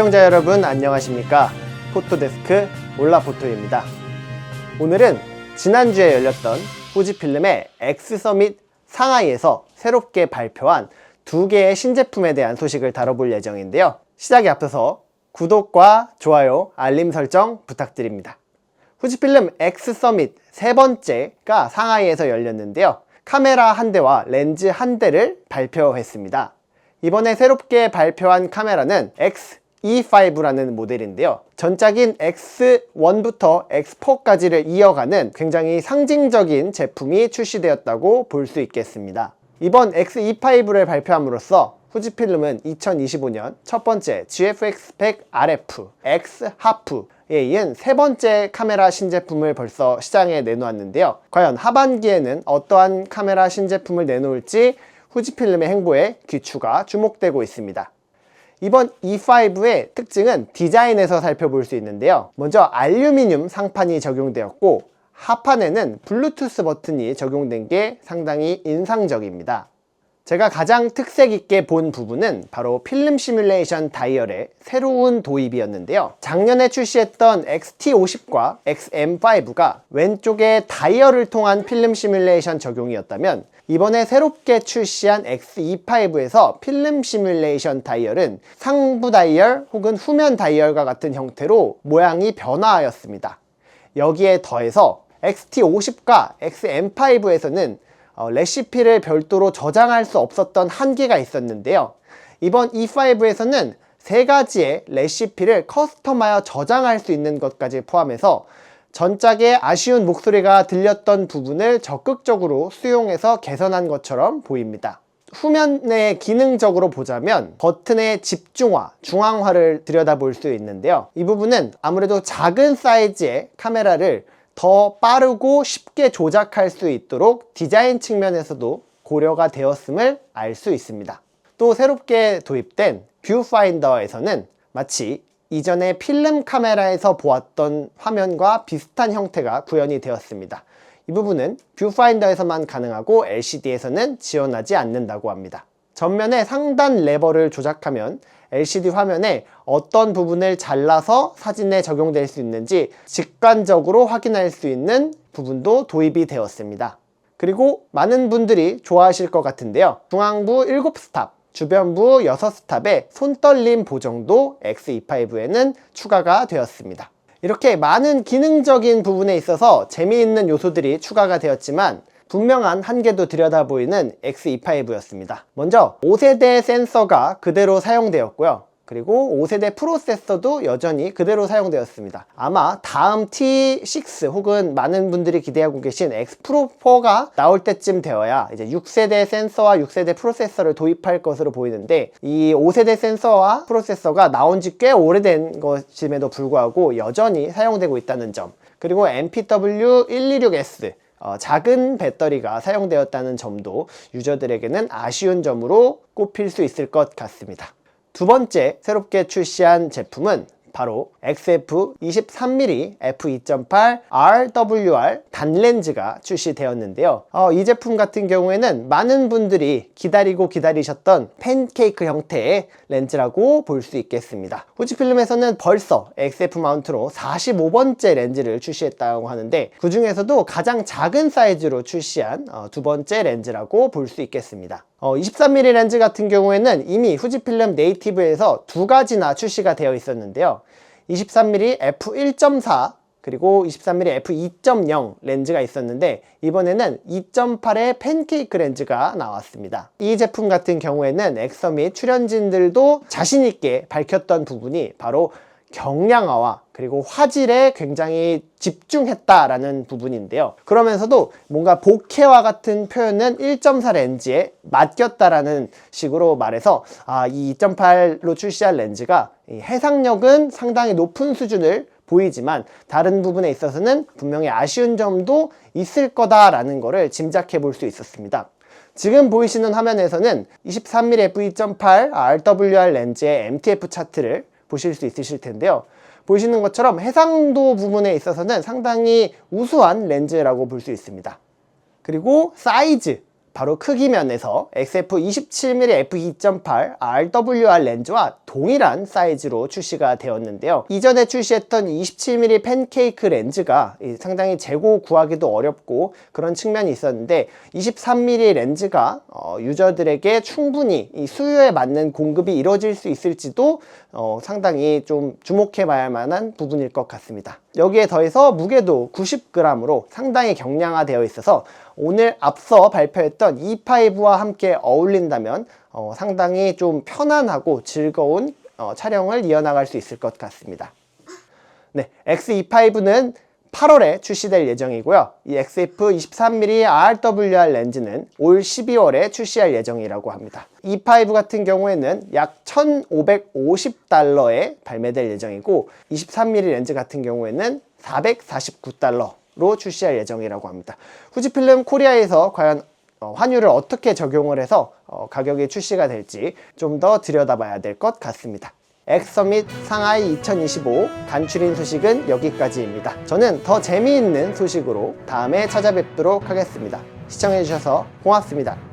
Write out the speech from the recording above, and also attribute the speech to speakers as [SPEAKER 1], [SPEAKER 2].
[SPEAKER 1] 시청자 여러분 안녕하십니까? 포토데스크 올라포토입니다. 오늘은 지난주에 열렸던 후지필름의 엑스서밋 상하이에서 새롭게 발표한 두 개의 신제품에 대한 소식을 다뤄볼 예정인데요. 시작에 앞서서 구독과 좋아요 알림 설정 부탁드립니다. 후지필름 엑스서밋 세 번째가 상하이에서 열렸는데요. 카메라 한 대와 렌즈 한 대를 발표했습니다. 이번에 새롭게 발표한 카메라는 X-E5라는 모델인데요. 전작인 X1부터 X4까지를 이어가는 굉장히 상징적인 제품이 출시되었다고 볼 수 있겠습니다. 이번 X-E5를 발표함으로써 후지필름은 2025년 첫 번째 GFX100 RF X 하프 에 이은 세 번째 카메라 신제품을 벌써 시장에 내놓았는데요. 과연 하반기에는 어떠한 카메라 신제품을 내놓을지 후지필름의 행보에 귀추가 주목되고 있습니다. 이번 E5의 특징은 디자인에서 살펴볼 수 있는데요. 먼저 알루미늄 상판이 적용되었고 하판에는 블루투스 버튼이 적용된 게 상당히 인상적입니다. 제가 가장 특색 있게 본 부분은 바로 필름 시뮬레이션 다이얼의 새로운 도입이었는데요. 작년에 출시했던 XT50과 XM5가 왼쪽에 다이얼을 통한 필름 시뮬레이션 적용이었다면 이번에 새롭게 출시한 X25에서 필름 시뮬레이션 다이얼은 상부 다이얼 혹은 후면 다이얼과 같은 형태로 모양이 변화하였습니다. 여기에 더해서 XT50과 XM5에서는 어, 레시피를 별도로 저장할 수 없었던 한계가 있었는데요. 이번 E5에서는 세 가지의 레시피를 커스텀하여 저장할 수 있는 것까지 포함해서 전작에 아쉬운 목소리가 들렸던 부분을 적극적으로 수용해서 개선한 것처럼 보입니다. 후면에 기능적으로 보자면 버튼의 집중화, 중앙화를 들여다볼 수 있는데요. 이 부분은 아무래도 작은 사이즈의 카메라를 더 빠르고 쉽게 조작할 수 있도록 디자인 측면에서도 고려가 되었음을 알 수 있습니다. 또 새롭게 도입된 뷰파인더에서는 마치 이전에 필름 카메라에서 보았던 화면과 비슷한 형태가 구현이 되었습니다. 이 부분은 뷰파인더에서만 가능하고 LCD에서는 지원하지 않는다고 합니다. 전면의 상단 레버를 조작하면 LCD 화면에 어떤 부분을 잘라서 사진에 적용될 수 있는지 직관적으로 확인할 수 있는 부분도 도입이 되었습니다. 그리고 많은 분들이 좋아하실 것 같은데요. 중앙부 7스탑, 주변부 6스탑의 손떨림 보정도 X25에는 추가가 되었습니다. 이렇게 많은 기능적인 부분에 있어서 재미있는 요소들이 추가가 되었지만 분명한 한계도 들여다보이는 X25였습니다. 먼저 5세대 센서가 그대로 사용되었고요. 그리고 5세대 프로세서도 여전히 그대로 사용되었습니다. 아마 다음 T6 혹은 많은 분들이 기대하고 계신 X 프로 4가 나올 때쯤 되어야 이제 6세대 센서와 6세대 프로세서를 도입할 것으로 보이는데 이 5세대 센서와 프로세서가 나온 지 꽤 오래된 것임에도 불구하고 여전히 사용되고 있다는 점 그리고 MPW126S 어, 작은 배터리가 사용되었다는 점도 유저들에게는 아쉬운 점으로 꼽힐 수 있을 것 같습니다. 두 번째 새롭게 출시한 제품은 바로 XF 23mm f2.8 RWR 단렌즈가 출시되었는데요. 어, 이 제품 같은 경우에는 많은 분들이 기다리고 기다리셨던 팬케이크 형태의 렌즈라고 볼 수 있겠습니다. 후지필름에서는 벌써 XF 마운트로 45번째 렌즈를 출시했다고 하는데 그 중에서도 가장 작은 사이즈로 출시한 어, 두 번째 렌즈라고 볼 수 있겠습니다. 어, 23mm 렌즈 같은 경우에는 이미 후지필름 네이티브에서 두 가지나 출시가 되어 있었는데요. 23mm f1.4 그리고 23mm f2.0 렌즈가 있었는데 이번에는 2.8의 팬케이크 렌즈가 나왔습니다. 이 제품 같은 경우에는 엑서 및 출연진들도 자신있게 밝혔던 부분이 바로 경량화와 그리고 화질에 굉장히 집중했다라는 부분인데요. 그러면서도 뭔가 복해와 같은 표현은 1.4 렌즈에 맡겼다라는 식으로 말해서 아, 이 2.8로 출시한 렌즈가 해상력은 상당히 높은 수준을 보이지만 다른 부분에 있어서는 분명히 아쉬운 점도 있을 거다라는 것을 짐작해 볼 수 있었습니다. 지금 보이시는 화면에서는 23mm f2.8 RWR 렌즈의 MTF 차트를 보실 수 있으실 텐데요. 보시는 것처럼 해상도 부분에 있어서는 상당히 우수한 렌즈라고 볼 수 있습니다. 그리고 사이즈 바로 크기 면에서 XF 27mm f2.8 RWR 렌즈와 동일한 사이즈로 출시가 되었는데요. 이전에 출시했던 27mm 팬케이크 렌즈가 이 상당히 재고 구하기도 어렵고 그런 측면이 있었는데 23mm 렌즈가 어, 유저들에게 충분히 이 수요에 맞는 공급이 이루어질 수 있을지도 어, 상당히 좀 주목해 봐야 할 만한 부분일 것 같습니다. 여기에 더해서 무게도 90g으로 상당히 경량화되어 있어서 오늘 앞서 발표했던 E5와 함께 어울린다면 어, 상당히 좀 편안하고 즐거운 어, 촬영을 이어나갈 수 있을 것 같습니다. 네, X25는 8월에 출시될 예정이고요. 이 XF 23mm RWR 렌즈는 올 12월에 출시할 예정이라고 합니다. E5 같은 경우에는 약 1,550달러에 발매될 예정이고 23mm 렌즈 같은 경우에는 449달러 로 출시할 예정이라고 합니다. 후지필름 코리아에서 과연 어, 환율을 어떻게 적용을 해서 어, 가격이 출시가 될지 좀 더 들여다봐야 될 것 같습니다. 엑서밋 상하이 2025 간추린 소식은 여기까지입니다. 저는 더 재미있는 소식으로 다음에 찾아뵙도록 하겠습니다. 시청해주셔서 고맙습니다.